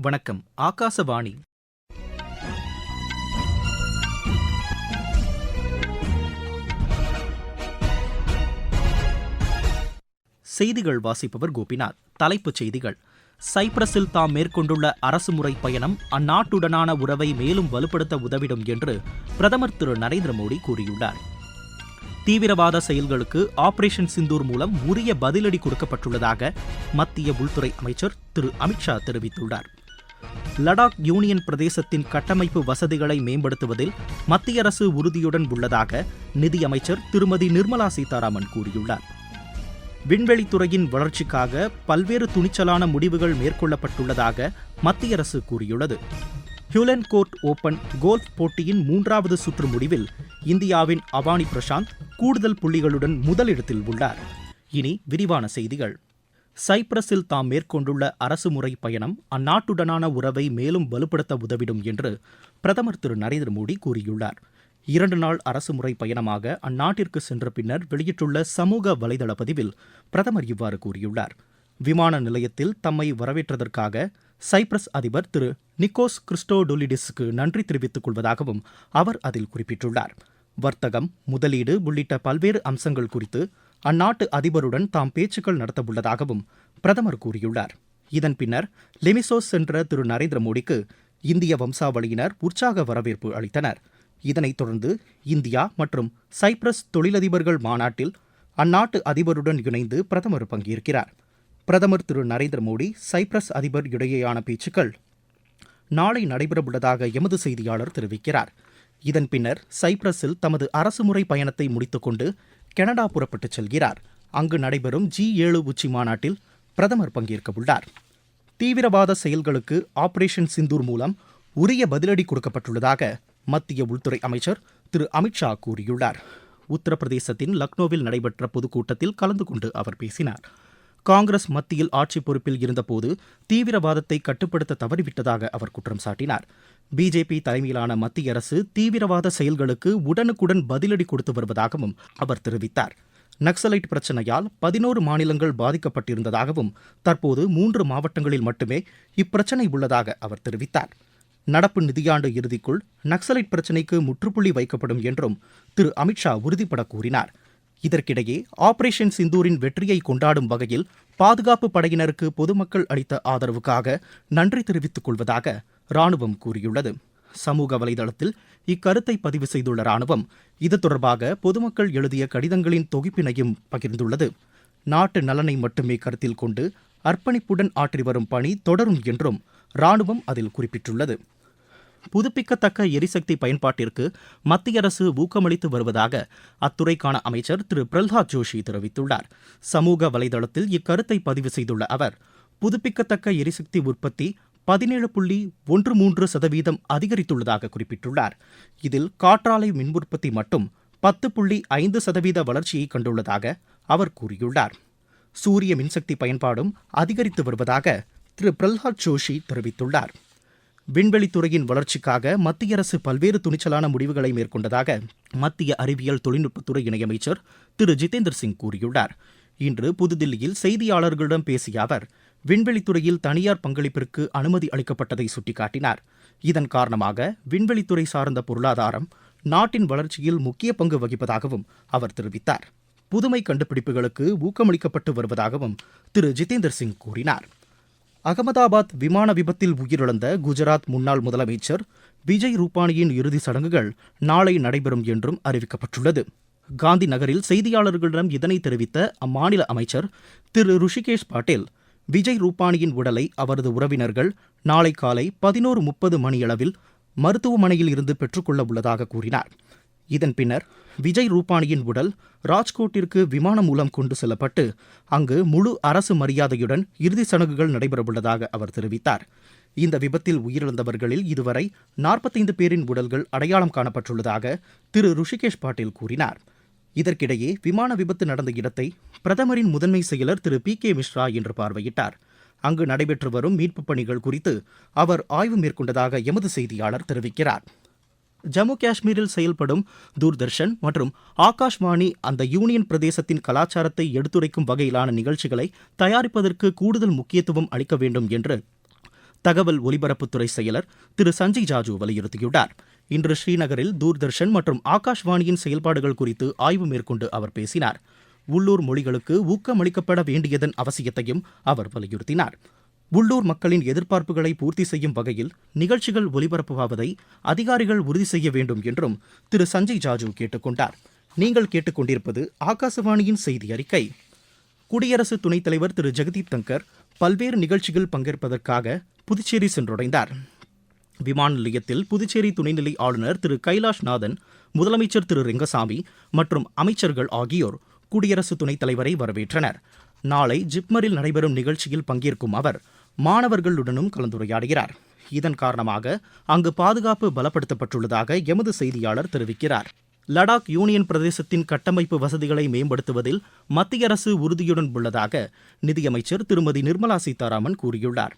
வணக்கம் ஆகாசவாணி. செய்திகள் வாசிப்பவர் கோபிநாத். தலைப்புச் செய்திகள். சைப்ரஸில் தாம் மேற்கொண்டுள்ள அரசுமுறை பயணம் அந்நாட்டுடனான உறவை மேலும் வலுப்படுத்த உதவிடும் என்று பிரதமர் திரு நரேந்திர மோடி கூறியுள்ளார். தீவிரவாத செயல்களுக்கு ஆபரேஷன் சிந்தூர் மூலம் உரிய பதிலடி கொடுக்கப்பட்டுள்ளதாக மத்திய உள்துறை அமைச்சர் திரு அமித்ஷா தெரிவித்துள்ளார். லடாக் யூனியன் பிரதேசத்தின் கட்டமைப்பு வசதிகளை மேம்படுத்துவதில் மத்திய அரசு உறுதியுடன் உள்ளதாக நிதியமைச்சர் திருமதி நிர்மலா சீதாராமன் கூறியுள்ளார். விண்வெளித்துறையின் வளர்ச்சிக்காக பல்வேறு துணிச்சலான முடிவுகள் மேற்கொள்ளப்பட்டுள்ளதாக மத்திய அரசு கூறியுள்ளது. ஹியூலன் கோர்ட் ஓபன் கோல்ஃப் போட்டியின் மூன்றாவது சுற்று முடிவில் இந்தியாவின் அவானி பிரசாந்த் கூடுதல் புள்ளிகளுடன் முதலிடத்தில் உள்ளார். இனி விரிவான செய்திகள். சைப்ரஸில் தாம் மேற்கொண்டுள்ள அரசுமுறை பயணம் அந்நாட்டுடனான உறவை மேலும் வலுப்படுத்த உதவிடும் என்று பிரதமர் திரு நரேந்திர மோடி கூறியுள்ளார். இரண்டு நாள் அரசுமுறை பயணமாக அந்நாட்டிற்கு சென்ற பின்னர் வெளியிட்டுள்ள சமூக வலைதள பதிவில் பிரதமர் இவ்வாறு கூறியுள்ளார். விமான நிலையத்தில் தம்மை வரவேற்றதற்காக சைப்ரஸ் அதிபர் திரு நிக்கோஸ் கிறிஸ்டோடொலிடிஸுக்கு நன்றி தெரிவித்துக் கொள்வதாகவும் அவர் அதில் குறிப்பிட்டுள்ளார். வர்த்தகம் முதலீடு உள்ளிட்ட பல்வேறு அம்சங்கள் குறித்து அந்நாட்டு அதிபருடன் தாம் பேச்சுக்கள் நடத்தவுள்ளதாகவும் பிரதமர் கூறியுள்ளார். இதன் பின்னர் லெமிசோஸ் சென்ற திரு நரேந்திர மோடிக்கு இந்திய வம்சாவளியினர் உற்சாக வரவேற்பு அளித்தனர். இதனைத் தொடர்ந்து இந்தியா மற்றும் சைப்ரஸ் தொழிலதிபர்கள் மாநாட்டில் அந்நாட்டு அதிபருடன் இணைந்து பிரதமர் பங்கேற்கிறார். பிரதமர் திரு நரேந்திர மோடி சைப்ரஸ் அதிபர் இடையேயான பேச்சுக்கள் நாளை நடைபெறவுள்ளதாக எமது செய்தியாளர் தெரிவிக்கிறார். இதன் பின்னர் சைப்ரஸில் தமது அரசுமுறை பயணத்தை முடித்துக்கொண்டு கனடா புறப்பட்டுச் செல்கிறார். அங்கு நடைபெறும் ஜி ஏழு உச்சி மாநாட்டில் பிரதமர் பங்கேற்கவுள்ளார் தீவிரவாத செயல்களுக்கு ஆபரேஷன் சிந்தூர் மூலம் உரிய பதிலடி கொடுக்கப்பட்டுள்ளதாக மத்திய உள்துறை அமைச்சர் திரு. அமித்ஷா கூறியுள்ளார். உத்தரப்பிரதேசத்தின் லக்னோவில் நடைபெற்ற பொதுக்கூட்டத்தில் கலந்து கொண்டு அவர் பேசினார். காங்கிரஸ் மத்தியில் ஆட்சி பொறுப்பில் இருந்தபோது தீவிரவாதத்தை கட்டுப்படுத்த தவறிவிட்டதாக அவர் குற்றம் சாட்டினார். பிஜேபி தலைமையிலான மத்திய அரசு தீவிரவாத செயல்களுக்கு உடனுக்குடன் பதிலடி கொடுத்து வருவதாகவும் அவர் தெரிவித்தார். நக்சலைட் பிரச்சனையால் பதினோரு மாநிலங்கள் பாதிக்கப்பட்டிருந்ததாகவும் தற்போது மூன்று மாவட்டங்களில் மட்டுமே இப்பிரச்சனை உள்ளதாக அவர் தெரிவித்தார். நடப்பு நிதியாண்டு இறுதிக்குள் நக்சலைட் பிரச்சினைக்கு முற்றுப்புள்ளி வைக்கப்படும் என்றும் திரு அமித்ஷா உறுதிபட கூறினார். இதற்கிடையே ஆபரேஷன் சிந்தூரின் வெற்றியை கொண்டாடும் வகையில் பாதுகாப்பு படையினருக்கு பொதுமக்கள் அளித்த ஆதரவுக்காக நன்றி தெரிவித்துக் கொள்வதாக ராணுவம் கூறியுள்ளது. சமூக வலைதளத்தில் இக்கருத்தை பதிவு செய்துள்ள ராணுவம் இது தொடர்பாக பொதுமக்கள் எழுதிய கடிதங்களின் தொகுப்பினையும் பகிர்ந்துள்ளது. நாட்டு நலனை மட்டுமே கருத்தில் கொண்டு அர்ப்பணிப்புடன் ஆற்றி வரும் பணி தொடரும் என்றும் ராணுவம் அதில் குறிப்பிட்டுள்ளது. புதுப்பிக்கத்தக்க எரிசக்தி பயன்பாட்டிற்கு மத்திய அரசு ஊக்கமளித்து வருவதாக அத்துறைக்கான அமைச்சர் திரு. பிரல்ஹாத் ஜோஷி தெரிவித்துள்ளார். சமூக வலைதளத்தில் இக்கருத்தை பதிவு செய்துள்ள அவர் புதுப்பிக்கத்தக்க எரிசக்தி உற்பத்தி பதினேழு புள்ளி ஒன்று மூன்று சதவீதம் அதிகரித்துள்ளதாக குறிப்பிட்டுள்ளார். இதில் காற்றாலை மின் உற்பத்தி மட்டும் பத்து புள்ளி ஐந்து சதவீத வளர்ச்சியை கண்டுள்ளதாக அவர் கூறியுள்ளார். சூரிய மின்சக்தி பயன்பாடும் அதிகரித்து வருவதாக திரு. பிரல்ஹாத் ஜோஷி தெரிவித்துள்ளார். விண்வெளித்துறையின் வளர்ச்சிக்காக மத்திய அரசு பல்வேறு துணிச்சலான முடிவுகளை மேற்கொண்டதாக மத்திய அறிவியல் தொழில்நுட்பத்துறை இணையமைச்சர் திரு. ஜிதேந்திர சிங் கூறியுள்ளார். இன்று புதுதில்லியில் செய்தியாளர்களிடம் பேசிய அவர் விண்வெளித்துறையில் தனியார் பங்களிப்பிற்கு அனுமதி அளிக்கப்பட்டதை சுட்டிக்காட்டினார். இதன் காரணமாக விண்வெளித்துறை சார்ந்த பொருளாதாரம் நாட்டின் வளர்ச்சியில் முக்கிய பங்கு வகிப்பதாகவும் அவர் தெரிவித்தார். புதுமை கண்டுபிடிப்புகளுக்கு ஊக்கமளிக்கப்பட்டு வருவதாகவும் திரு. ஜிதேந்திர சிங் கூறினார். அகமதாபாத் விமான விபத்தில் உயிரிழந்த குஜராத் முன்னாள் முதலமைச்சர் விஜய் ரூபானியின் இறுதி சடங்குகள் நாளை நடைபெறும் என்றும் அறிவிக்கப்பட்டுள்ளது. காந்தி நகரில் செய்தியாளர்களிடம் இதனை தெரிவித்த அம்மாநில அமைச்சர் திரு ருஷிகேஷ் பாட்டேல் விஜய் ரூபானியின் உடலை அவரது உறவினர்கள் நாளை காலை பதினோரு முப்பது மணியளவில் மருத்துவமனையில் இருந்து பெற்றுக்கொள்ள உள்ளதாக கூறினார். இதன் பின்னர் விஜய் ரூபானியின் உடல் ராஜ்கோட்டிற்கு விமானம் மூலம் கொண்டு செல்லப்பட்டு அங்கு முழு அரசு மரியாதையுடன் இறுதி சடங்குகள் நடைபெறவுள்ளதாக அவர் தெரிவித்தார். இந்த விபத்தில் உயிரிழந்தவர்களில் இதுவரை நாற்பத்தைந்து பேரின் உடல்கள் அடையாளம் காணப்பட்டுள்ளதாக திரு ருஷிகேஷ் பாட்டீல் கூறினார். இதற்கிடையே விமான விபத்து நடந்த இடத்தை பிரதமரின் முதன்மை செயலர் திரு பி கே மிஸ்ரா இன்று பார்வையிட்டார். அங்கு நடைபெற்று வரும் மீட்புப் பணிகள் குறித்து அவர் ஆய்வு மேற்கொண்டதாக எமது செய்தியாளர் தெரிவிக்கிறார். ஜம்மு காஷ்மீரில் செயல்படும் தூர்தர்ஷன் மற்றும் ஆகாஷ்வாணி அந்த யூனியன் பிரதேசத்தின் கலாச்சாரத்தை எடுத்துரைக்கும் வகையிலான நிகழ்ச்சிகளை தயாரிப்பதற்கு கூடுதல் முக்கியத்துவம் அளிக்க வேண்டும் என்று தகவல் ஒலிபரப்புத்துறை செயலர் திரு சஞ்சய் ஜாஜு வலியுறுத்தியுள்ளார். இன்று ஸ்ரீநகரில் தூர்தர்ஷன் மற்றும் ஆகாஷ்வாணியின் செயல்பாடுகள் குறித்து ஆய்வு மேற்கொண்டு அவர் பேசினார். உள்ளூர் மொழிகளுக்கு ஊக்கமளிக்கப்பட வேண்டியதன் அவசியத்தையும் அவர் வலியுறுத்தினார். உள்ளூர் மக்களின் எதிர்பார்ப்புகளை பூர்த்தி செய்யும் வகையில் நிகழ்ச்சிகள் ஒலிபரப்பாவதை அதிகாரிகள் உறுதி செய்ய வேண்டும் என்றும் திரு. சஞ்சய் ஜாஜு கேட்டுக்கொண்டார். நீங்கள் கேட்டுக்கொண்டிருப்பது ஆகாசவாணியின் செய்தி அறிக்கை. குடியரசு துணைத் தலைவர் திரு. ஜெகதீப் தங்கர் பல்வேறு நிகழ்ச்சிகள் பங்கேற்பதற்காக புதுச்சேரி சென்றடைந்தார். விமான நிலையத்தில் புதுச்சேரி துணைநிலை ஆளுநர் திரு. கைலாஷ் நாதன் முதலமைச்சர் திரு. ரெங்கசாமி மற்றும் அமைச்சர்கள் ஆகியோர் குடியரசு துணைத் தலைவரை வரவேற்றனர். நாளை ஜிப்மரில் நடைபெறும் நிகழ்ச்சியில் பங்கேற்கும் அவர் மாணவர்களுடனும் கலந்துரையாடுகிறார். இதன் காரணமாக அங்கு பாதுகாப்பு பலப்படுத்தப்பட்டுள்ளதாக எமது செய்தியாளர் தெரிவிக்கிறார். லடாக் யூனியன் பிரதேசத்தின் கட்டமைப்பு வசதிகளை மேம்படுத்துவதில் மத்திய அரசு உறுதியுடன் உள்ளதாக நிதியமைச்சர் திருமதி நிர்மலா சீதாராமன் கூறியுள்ளார்.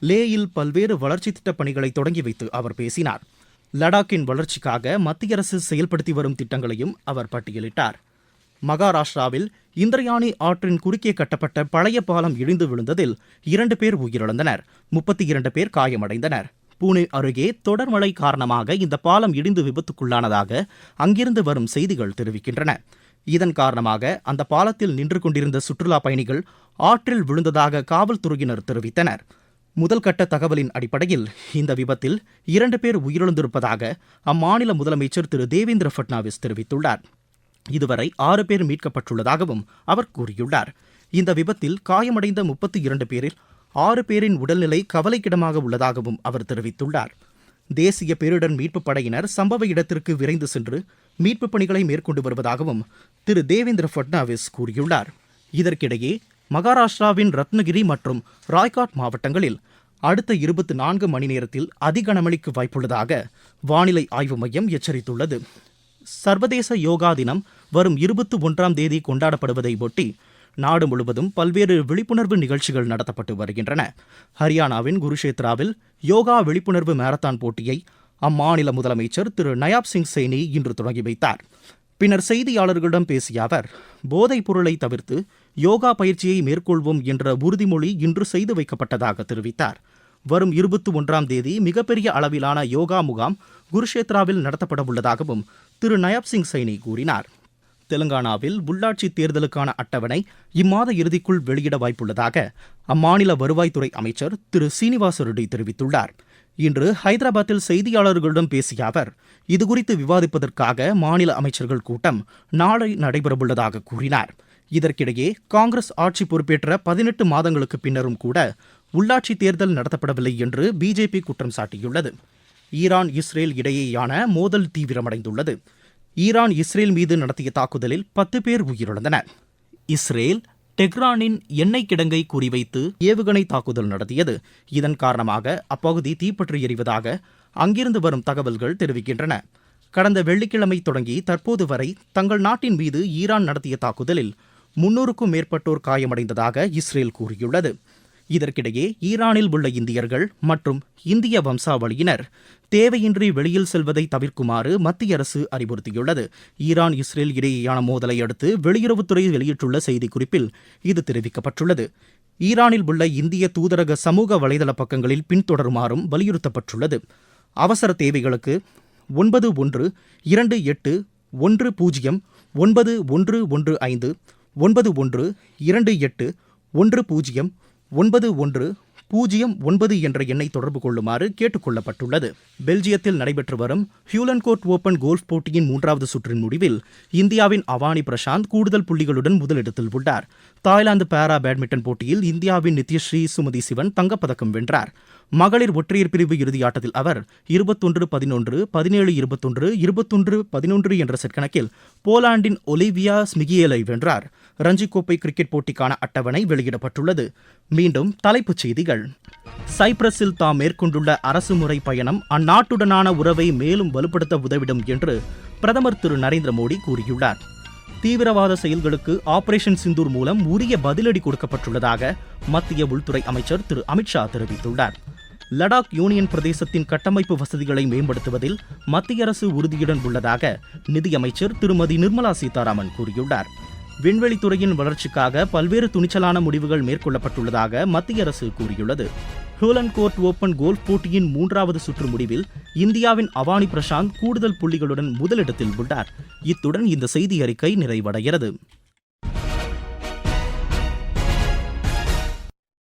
லேயில் பல்வேறு வளர்ச்சி திட்டப் பணிகளை தொடங்கி வைத்து அவர் பேசினார். லடாக்கின் வளர்ச்சிக்காக மத்திய அரசு செயல்படுத்தி வரும் திட்டங்களையும் அவர் பட்டியலிட்டார். மகாராஷ்டிராவில் இந்திரயாணி ஆற்றின் குறுக்கே கட்டப்பட்ட பழைய பாலம் இடிந்து விழுந்ததில் இரண்டு பேர் உயிரிழந்தனர். முப்பத்தி இரண்டு பேர் காயமடைந்தனர். பூனே அருகே தொடர் மழை காரணமாக இந்த பாலம் இடிந்து விபத்துக்குள்ளானதாக அங்கிருந்து வரும் செய்திகள் தெரிவிக்கின்றன. இதன் காரணமாக அந்த பாலத்தில் நின்று கொண்டிருந்த சுற்றுலா பயணிகள் ஆற்றில் விழுந்ததாக காவல்துறையினர் தெரிவித்தனர். முதல் கட்ட தகவலின் அடிப்படையில் இந்த விபத்தில் இரண்டு பேர் உயிரிழந்திருப்பதாக அம்மாநில முதலமைச்சர் திரு. தேவேந்திர பட்னாவிஸ் தெரிவித்துள்ளார். இதுவரை ஆறு பேர் மீட்கப்பட்டுள்ளதாகவும் அவர் கூறியுள்ளார். இந்த விபத்தில் காயமடைந்த முப்பத்தி இரண்டு பேரில் ஆறு பேரின் உடல்நிலை கவலைக்கிடமாக உள்ளதாகவும் அவர் தெரிவித்துள்ளார். தேசிய பேரிடர் மீட்புப் படையினர் சம்பவ இடத்திற்கு விரைந்து சென்று மீட்புப் பணிகளை மேற்கொண்டு வருவதாகவும் திரு. தேவேந்திர ஃபட்னாவிஸ் கூறியுள்ளார். இதற்கிடையே மகாராஷ்டிராவின் ரத்னகிரி மற்றும் ராய்காட் மாவட்டங்களில் அடுத்த இருபத்தி நான்கு மணி நேரத்தில் அதிகனமழைக்கு வாய்ப்புள்ளதாக வானிலை ஆய்வு மையம் எச்சரித்துள்ளது. சர்வதேச யோகா தினம் வரும் இருபத்தி ஒன்றாம் தேதி கொண்டாடப்படுவதை ஒட்டி நாடு முழுவதும் பல்வேறு விழிப்புணர்வு நிகழ்ச்சிகள் நடத்தப்பட்டு வருகின்றன. ஹரியானாவின் குருஷேத்ராவில் யோகா விழிப்புணர்வு மாரத்தான் போட்டியை அம்மாநில முதலமைச்சர் திரு நயாப் சிங் சைனி இன்று தொடங்கி வைத்தார். பின்னர் செய்தியாளர்களிடம் பேசிய அவர் போதைப் பொருளை தவிர்த்து யோகா பயிற்சியை மேற்கொள்வோம் என்ற உறுதிமொழி இன்று செய்து வைக்கப்பட்டதாக தெரிவித்தார். வரும் இருபத்தி ஒன்றாம் தேதி மிகப்பெரிய அளவிலான யோகா முகாம் குருஷேத்ராவில் நடத்தப்பட உள்ளதாகவும் திரு நயாப் சிங் சைனி கூறினார். தெலுங்கானாவில் உள்ளாட்சி தேர்தலுக்கான அட்டவணை இம்மாத இறுதிக்குள் வெளியிட வாய்ப்புள்ளதாக அம்மாநில வருவாய்த்துறை அமைச்சர் திரு. சீனிவாச ரெட்டி தெரிவித்துள்ளார். இன்று ஹைதராபாத்தில் செய்தியாளர்களிடம் பேசிய அவர் இதுகுறித்து விவாதிப்பதற்காக மாநில அமைச்சர்கள் கூட்டம் நாளை நடைபெறவுள்ளதாக கூறினார். இதற்கிடையே காங்கிரஸ் ஆட்சி பொறுப்பேற்ற பதினெட்டு மாதங்களுக்கு பின்னரும் கூட உள்ளாட்சி தேர்தல் நடத்தப்படவில்லை என்று பிஜேபி குற்றம் சாட்டியுள்ளது. ஈரான் இஸ்ரேல் இடையேயான மோதல் தீவிரமடைந்துள்ளது. ஈரான் இஸ்ரேல் மீது நடத்திய தாக்குதலில் பத்து பேர் உயிரிழந்தனர். இஸ்ரேல் டெஹ்ரானின் எண்ணெய் கிடங்கை குறிவைத்து ஏவுகணை தாக்குதல் நடத்தியது. இதன் காரணமாக அப்பகுதி தீப்பற்றி எறிவதாக அங்கிருந்து வரும் தகவல்கள் தெரிவிக்கின்றன. கடந்த வெள்ளிக்கிழமை தொடங்கி தற்போது வரை தங்கள் நாட்டின் மீது ஈரான் நடத்திய தாக்குதலில் முன்னூறுக்கும் மேற்பட்டோர் காயமடைந்ததாக இஸ்ரேல் கூறியுள்ளது. இதற்கிடையே ஈரானில் உள்ள இந்தியர்கள் மற்றும் இந்திய வம்சாவளியினர் தேவையின்றி வெளியில் செல்வதை தவிர்க்குமாறு மத்திய அரசு அறிவுறுத்தியுள்ளது. ஈரான் இஸ்ரேல் இடையேயான மோதலை அடுத்து வெளியுறவுத்துறை வெளியிட்டுள்ள செய்திக்குறிப்பில் இது தெரிவிக்கப்பட்டுள்ளது. ஈரானில் உள்ள இந்திய தூதரக சமூக வலைதள பக்கங்களில் பின்தொடருமாறும் வலியுறுத்தப்பட்டுள்ளது. அவசர தேவைகளுக்கு ஒன்பது ஒன்று இரண்டு எட்டு ஒன்று பூஜ்ஜியம் ஒன்பது ஒன்று ஒன்று ஐந்து ஒன்பது ஒன்று இரண்டு எட்டு ஒன்று பூஜ்ஜியம் ஒன்பது ஒன்று பூஜ்ஜியம் ஒன்பது என்ற எண்ணை தொடர்பு கொள்ளுமாறு கேட்டுக் கொள்ளப்பட்டுள்ளது பெல்ஜியத்தில் நடைபெற்று வரும் ஹியூலன்கோட் ஓபன் கோல்ஃப் போட்டியின் மூன்றாவது சுற்றின் முடிவில் இந்தியாவின் அவானி பிரசாந்த் கூடுதல் புள்ளிகளுடன் முதலிடத்தில் உள்ளார். தாய்லாந்து பாரா பேட்மிண்டன் போட்டியில் இந்தியாவின் நித்யஸ்ரீ சுமதி சிவன் தங்கப்பதக்கம் வென்றார். மகளிர் ஒற்றையர் பிரிவு இறுதியாட்டத்தில் அவர் இருபத்தொன்று பதினொன்று பதினேழு இருபத்தொன்று இருபத்தொன்று பதினொன்று என்ற செட் கணக்கில் போலாண்டின் ஒலிவியா ஸ்மிகியலை வென்றார். ரஞ்சி கோப்பை கிரிக்கெட் போட்டிக்கான அட்டவணை வெளியிடப்பட்டுள்ளது. மீண்டும் தலைப்புச் செய்திகள். சைப்ரஸில் தாம் மேற்கொண்டுள்ள அரசுமுறை பயணம் அந்நாட்டுடனான உறவை மேலும் வலுப்படுத்த உதவிடும் என்று பிரதமர் திரு நரேந்திர மோடி கூறியுள்ளார். தீவிரவாத செயல்களுக்கு ஆபரேஷன் சிந்தூர் மூலம் உரிய பதிலடி கொடுக்கப்பட்டுள்ளதாக மத்திய உள்துறை அமைச்சர் திரு. அமித்ஷா தெரிவித்துள்ளார். லடாக் யூனியன் பிரதேசத்தின் கட்டமைப்பு வசதிகளை மேம்படுத்துவதில் மத்திய அரசு உறுதியுடன் உள்ளதாக நிதியமைச்சர் திருமதி நிர்மலா சீதாராமன் கூறியுள்ளார். விண்வெளித்துறையின் வளர்ச்சிக்காக பல்வேறு துணிச்சலான முடிவுகள் மேற்கொள்ளப்பட்டுள்ளதாக மத்திய அரசு கூறியுள்ளது. ஹூலன் கோர்ட் ஓபன் கோல்ஃப் போட்டியின் மூன்றாவது சுற்று முடிவில் இந்தியாவின் அவானி பிரசாந்த் கூடுதல் புள்ளிகளுடன் முதலிடத்தில் உள்ளார் இத்துடன் இந்த செய்தி அறிக்கை நிறைவடைகிறது.